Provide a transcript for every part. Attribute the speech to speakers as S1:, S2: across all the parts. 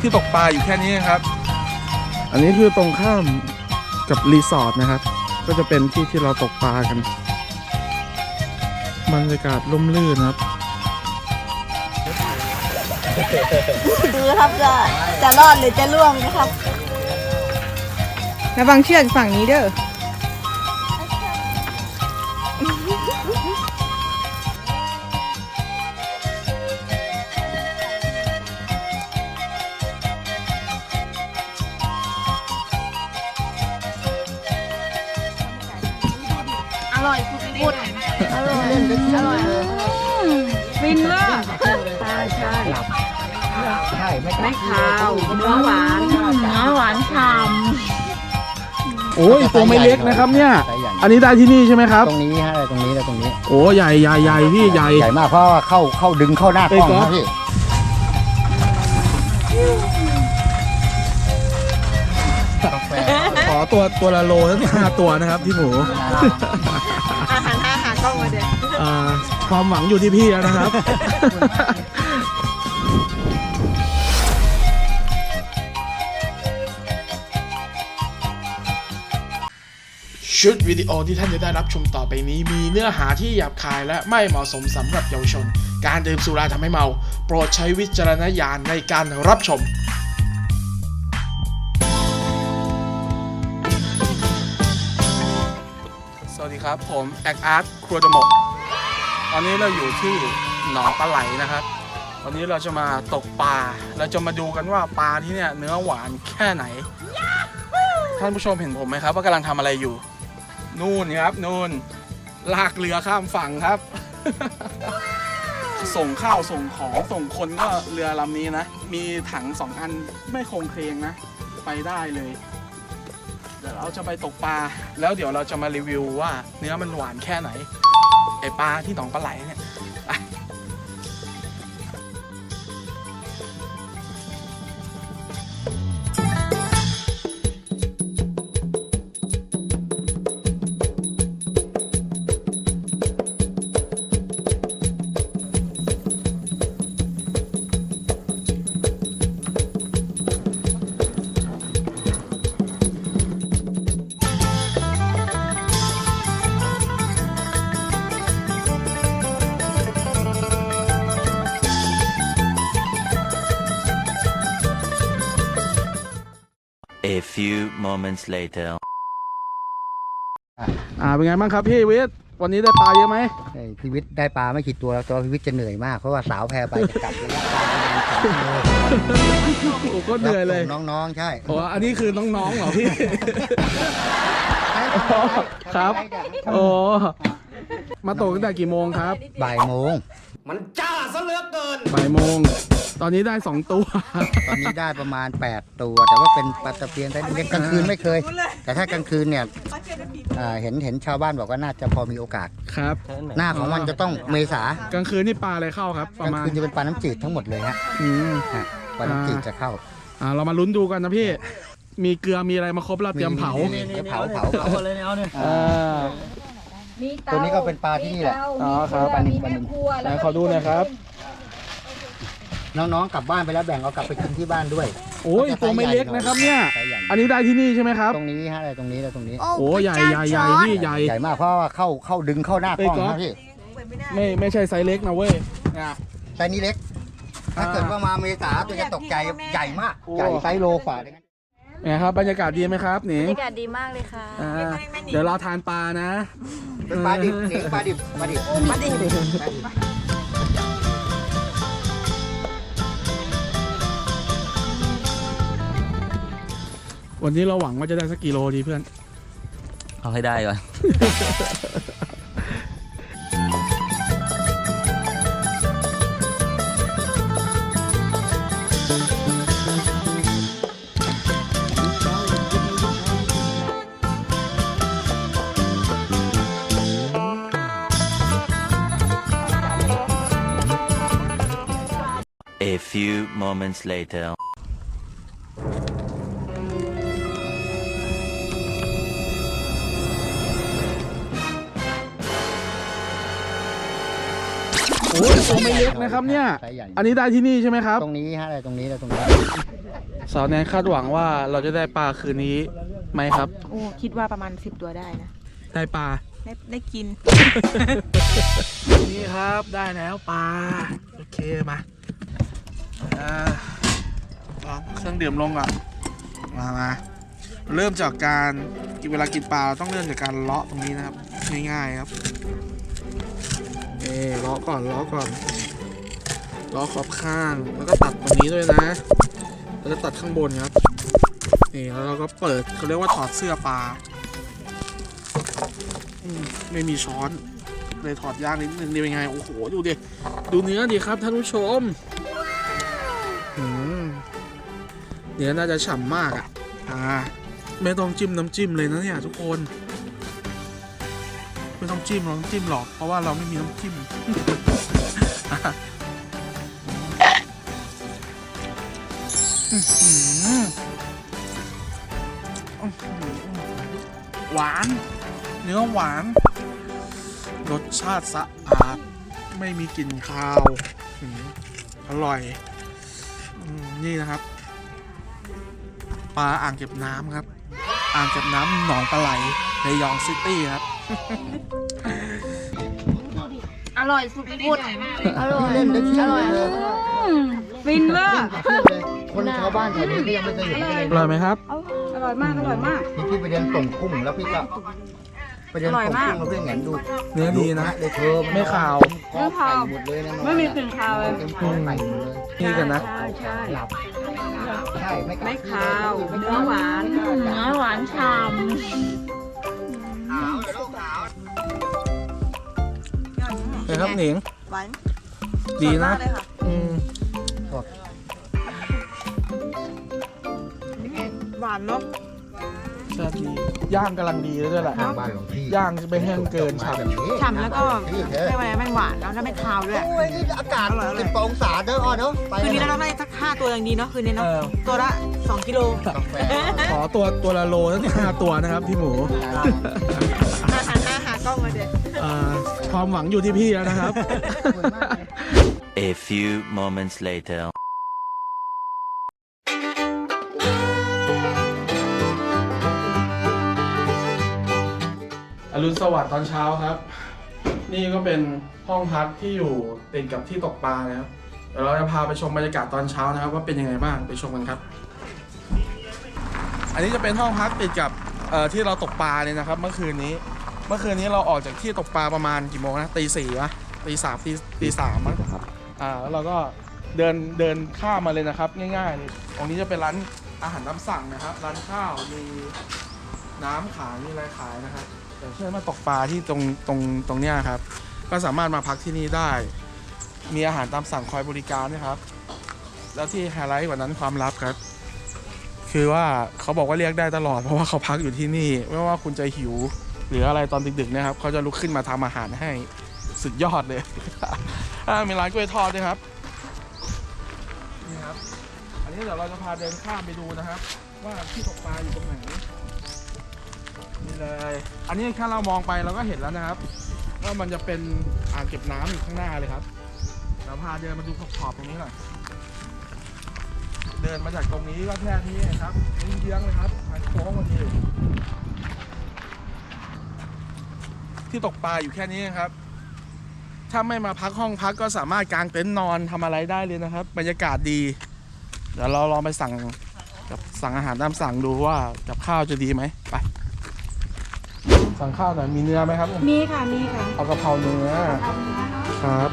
S1: ที่ตกปลาอยู่แค่นี้ครับ อันนี้คือตรงข้ามกับรีสอร์ทนะครับ ก็จะเป็นที่ที่เราตกปลากันบรรยากาศร่มรื่นครับ
S2: ดูครับจะจะรอดหรือจะล่วงนะครับ
S3: ระวังเชือกฝั่งนี้เด้อ
S2: ร่อยพุดพุดอร่อยอร่อยฟินมากใช่ใช่ไม่ขาวเนื้อหวานเนื้อหวานฉ่
S1: โอ้ยตัวไม่เล็กนะครับเนี่ย อันนี้ได้ที่นี่ใช่ไหมครับ
S4: ตรงนี้ฮะตรงนี้และตรงนี้
S1: โอ้ใหญ่ใหญ่ใหญ่พี่ใหญ่
S4: ใหญ่มากเพราะว่าเข้าเข้าดึงเข้าหน้ากล้อง
S1: เอ้ยก๊อฟ
S4: นะพี่
S1: ขอ ตัวตัวละโลทั้งห้าตัวนะครับพี่หมูำ
S2: อาหารอาหารกล้องมาเด็ด
S1: อ่าความหวังอยู่ที่พี่แล้วนะครับ
S5: ชุดวิดีโอที่ท่านจะได้รับชมต่อไปนี้ มีเนื้อหาที่หยาบคายและไม่เหมาะสมสำหรับเยาวชน การดื่มสุราทำให้เมา โปรดใช้วิจารณญาณในการรับชม
S1: ครับ ผมแอคอาร์ตครัวดมกตอนนี้เราอยู่ที่หนองปลาไหลนะครับ วันนี้เราจะมาตกปลาเราจะมาดูกันว่าปลาที่เนี่ยเนื้อหวานแค่ไหน ท่านผู้ชมเห็นผมไหมครับ ว่ากำลังทำอะไรอยู่ นู่นครับนู่นลากเรือข้ามฝั่งครับ ส่งข้าวส่งของส่งคนก็เรือลำนี้นะ มีถังสองอันไม่โครงเคลงนะ ไปได้เลยเดี๋ยวเราจะไปตกปลา แล้วเดี๋ยวเราจะมารีวิวว่าเนื้อมันหวานแค่ไหนไอปลาที่หนองปลาไหลเนี่ย
S6: A few moments later.
S1: อ่าเป็นไงบ้างครับพี่วิทย์วันนี้ได้ปลาเยอะไหม
S4: ไอ้พิวิทย์ได้ปลาไม่กี่ตัวแล้วตัวพิวิทย์จะเหนื่อยมาก เพราะว่าสาวแพไปจะกลับระยะทางประมาณสองกิโล
S1: โอ้ก็เหนื่อยเลย
S4: รับส่งน้องๆใช่
S1: โอ้อันนี้คือน้องๆเหรอพี่ ครับ โอ้มาตกตั้งแต่กี่โมงครับ
S4: บ่ายโมง
S1: บ่ายโมง ตอนนี้ได้สองตัว
S4: ตอนนี้ได้ประมาณ 8 ตัว แต่ว่าเป็นปลาตะเพียนไซส์เล็กกลางคืนไม่เคย แต่ถ้ากลางคืนเนี่ยอ่าเห็นเห็นชาวบ้านบอกว่าน่าจะพอมีโอกาส
S1: ครับ
S4: หน้าของมันจะต้องเมษาก
S1: ลางคืนนี่ปลาอะไรเข้าครับ ป
S4: ก
S1: ระ
S4: ลาง
S1: มาณ
S4: คืนจะเป็นปลาน้ำจืดทั้งหมดเลยฮะ
S1: อืม
S4: ฮะปลาน้ำจืดจะเข้า
S1: อ่าเรามาลุ้นดูกันนะพี่ มีเกลือมีอะไรมาครบแล้วเตรียมเผา
S4: เดี๋ยวเผาเผาเผา
S1: อ่า
S4: ตัวนี้ก็เป็นปลาที่นี่แหละ
S1: อ๋อครับ
S4: ปลานิลปลานิล
S1: ไหนขอดูหน่อยครับ
S4: น้องๆกลับบ้านไปแล้วแบ่งเอากลับไปกินที่บ้านด้วย
S1: โอ้ยตัวไม่เล็กนะครับเนี่ย
S4: ไซส์ใหญ่
S1: อันนี้ได้ที่นี่ใช่ไหมครับ
S4: ตรงนี้ฮะอะไรตรงนี้และตรงนี้
S1: โอ้ใหญ่ใหญ่ใหญ่พี่ใหญ่
S4: ใหญ่มากเพราะว่าเข้าเข้าดึงเข้าหน้ากล้อง
S1: เอ้ยก๊อฟ
S4: นะพี่
S1: ไม่ไม่ใช่ไซส์เล็กนะเว้ยนะ
S4: ไซส์นี้เล็ก ถ้าเกิดว่ามาเมษาตัวจะตกใจใหญ่มาก
S1: โอ้
S4: ใหญ่ไซส์โลฝ่าเลยนะ
S1: ไงครับบรรยากาศดีไหมครับหนิ
S2: บร
S1: ง
S2: รยากาศดีมากเลยค่ะ
S1: อ่าเดี๋ยวเราทานปลานะ
S4: เป็นปลาดิบเองปลาดิบปลาดิบปลาดิบ
S1: วันนี้เราหวังว่าจะได้สักกิโลดีเพื่อน
S6: เอาให้ได้ก่อน few moments later.
S1: โอ้ยตัวไม่เล็กนะครับเนี่ย
S4: ไซส์ใหญ่
S1: อันนี้ได้ที่นี่ใช่ไหมครับ
S4: ตรงนี้ฮะอะไรตรงนี้อะไรตรงนี้
S1: สาวแนนคาดหวังว่าเราจะได้ปลาคืนนี้ไหมครับ
S2: โอ้คิดว่าประมาณสิบตัวได้นะ
S1: ได้ปลา
S2: ได้ได้กิน
S1: นี่ครับได้แล้วปลา โอเคมาอ่าลอง เครื่องดื่มลงก่อนมามาเริ่มจากการกินเวลากินปลาเราต้องเริ่มจากการเลาะตรงนี้นะครับ ง่ายๆครับเออเลาะก่อนเลาะก่อนเลาะขอบข้างแล้วก็ตัดตรงนี้ด้วยนะ แล้วก็ตัดข้างบนครับนี่แล้วเราก็เปิดเขาเรียกว่าถอดเสื้อปลาอมไม่มีช้อนเลยถอดยากนิดนึงดีเป็นไงโอ้โหดูดิดูเนื้อดิครับท่านผู้ชม เนื้อน่าจะฉ่ำมากอะอ่าไม่ต้องจิ้มน้ำจิ้มเลยนะเนี่ยทุกคน ไม่ต้องจิ้มเราต้องจิ้มหรอก เพราะว่าเราไม่มีน้ำจิ้มอื้อหืออื้อหือหวาน เนื้อหวาน รสชาติสะอาด ไม่มีกลิ่นคาวอืมอร่อยอมนี่นะครับ ปลาอ่างเก็บน้ำครับ อ่างเก็บน้ำหนองปลาไหลในยองซิตี้ครับ
S2: อร่อยสุดพูดอร่อย
S4: เล่นได้เชื่อ
S2: อร่อย
S4: เลย
S2: ฟินเวอร์
S4: เชื่อเลยคนชาวบ้านแถวนี้ก็ยังไม่เคยเห็นเลย
S1: อร่อยไหมครับ
S2: อร่อยมากอร่อยมาก
S4: นี่พี่ไปเดินส่งกุ้งแล้วพี่ก็ไปเดินส่งกุ้งแล้วพี่เห็นดู
S1: เนื้อดีนะ
S4: เลยเธอ
S1: ไม่ขาว
S4: ไม่ขาวหมดเลยนะ
S2: ไม่มีกลิ่นคาวเลย
S4: เต็มคอไก่หมดเลย
S1: นี่กันนะ
S2: ใช่ใช่
S4: หลับใช่ ไม่กัด
S2: ไม่คาวเนื้อหวานเนื้อหวานฉ่
S1: เป็นครับหนิง
S2: หวาน
S1: ดีนะ
S2: เลยค่ะ
S1: อืม
S2: หวานเนาะ
S1: ใช่ดีย่างกำลังดีเลยด้วยแหละ
S4: ทางบ้านหลวงพี่
S1: ย่างจะไม่แห้งเกินฉ่ำ
S2: ฉ่ำแล้วก็
S4: นี่เธอ
S2: ไม่อะไรไม่หวานแล้วแล้วไม่คาวด้วย
S4: โอ้ยนี่อากาศเป็นปองศาเด้ออ่อเด้อไป
S2: คืนนี้เราต้องได้สักห้าตัวอย่างดีเนาะคืนนี้
S1: เอ
S2: เนาะ
S1: อ
S2: ตัวละสองกิโล
S4: กาแฟ
S1: ขอตัวตัวละโลทั้งห้าตัวนะครับพี่หมู
S2: หาหาหาหากล้องมาเด็ด
S1: เอ่อความหวังอยู่ที่พี่แล้วนะครับ
S6: A few moments later.
S1: รุณสวัสดิ์ตอนเช้าครับ นี่ก็เป็นห้องพักที่อยู่ติดกับที่ตกปลานะครับเดี๋ยวเราจะพาไปชมบรรยากาศตอนเช้านะครับ ว่าเป็นยังไงบ้างไปชมกันครับ อันนี้จะเป็นห้องพักติดกับเอ่อที่เราตกปลาเนี่ยนะครับ เมื่อคืนนี้ เมื่อคืนนี้เราออกจากที่ตกปลาประมาณกี่โมงนะตีสี่วะตีสามตีตีสามมั้งอ่าแล้วเราก็เดินเดินข้ามมาเลยนะครับ ง่ายๆเลยตรงนี้จะเป็นร้านอาหารน้ำสั่งนะครับ ร้านข้าวมีน้ำขายมีอะไรขายนะครับ อย่างเช่นมาตกปลาที่ตรงตรงตรงเนี้ยครับ ก็สามารถมาพักที่นี่ได้ มีอาหารตามสั่งคอยบริการนะครับ แล้วที่ไฮไลท์กว่านั้นความลับครับ คือว่าเขาบอกว่าเรียกได้ตลอดเพราะว่าเขาพักอยู่ที่นี่ ไม่ว่าคุณจะหิว หรืออะไรตอนดึกๆเนะครับเขาจะลุกขึ้นมาทำอาหารให้สุดยอดเลย มีร้านกล้วยทอดด้วยครับนี่ครับ อันนี้เดี๋ยวเราจะพาเดินข้ามไปดูนะครับ ว่าที่ตกปลาอยู่ตรงไหน นี่เลย อันนี้แค่เรามองไปเราก็เห็นแล้วนะครับว่ามันจะเป็นอ่างเก็บน้ำอยู่ข้างหน้าเลยครับเราพาเดินมาดูขอบๆตรงนี้หน่อยเดินมาจากตรงนี้ก็แค่นี้ครับนี่เยื้องเลยครับทางโค้งมาทีที่ตกปลาอยู่แค่นี้ครับ ถ้าไม่มาพักห้องพักก็สามารถกางเต็นท์นอนทำอะไรได้เลยนะครับ บรรยากาศดี เดี๋ยวเราลองไปสั่งกับสั่งอาหารตามสั่งดูว่ากับข้าวจะดีไหมไป สั่งข้าวหน่อยมีเนื้อไหมครับ
S2: มีค่ะ มีค่ะ
S1: เอากะเพราเนื้อครับ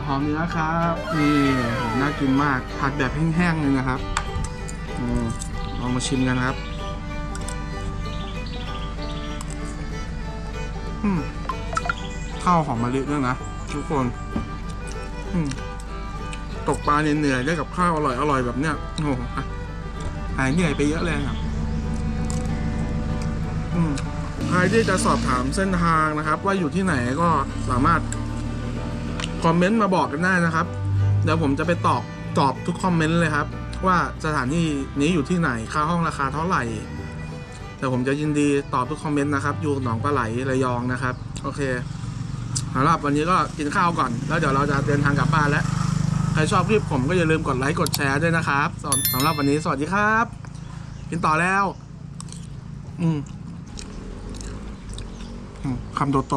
S1: ะ
S2: เพราเนื้อ
S1: ครับนี่น่ากินมากผัดแบบแห้งๆเลยนะครับอลองมาชิมกันครับข้าวหอมมะลิด้วยนะทุกคนตกปลาเหนื่อยๆได้กับข้าวอร่อยอร่อยๆแบบเนี้ยโอ้โหหายเหนื่อยไปเยอะเลยครับใครที่จะสอบถามเส้นทางนะครับ ว่าอยู่ที่ไหนก็สามารถ คอมเมนต์มาบอกกันได้นะครับ เดี๋ยวผมจะไปตอบตอบทุกคอมเมนต์เลยครับ ว่าสถานที่นี้อยู่ที่ไหนค่าห้องราคาเท่าไหร่แต่ผมจะยินดีตอบทุกคอมเมนต์นะครับ อยู่หนองปลาไหลระยองนะครับ โอเคสำหรับวันนี้ก็กินข้าวก่อน แล้วเดี๋ยวเราจะเดินทางกลับบ้านแล้ว ใครชอบคลิปผมก็อย่าลืมกดไลค์กดแชร์ด้วยนะครับสำหรับวันนี้สวัสดีครับ กินต่อแล้ว อืมคำโตโต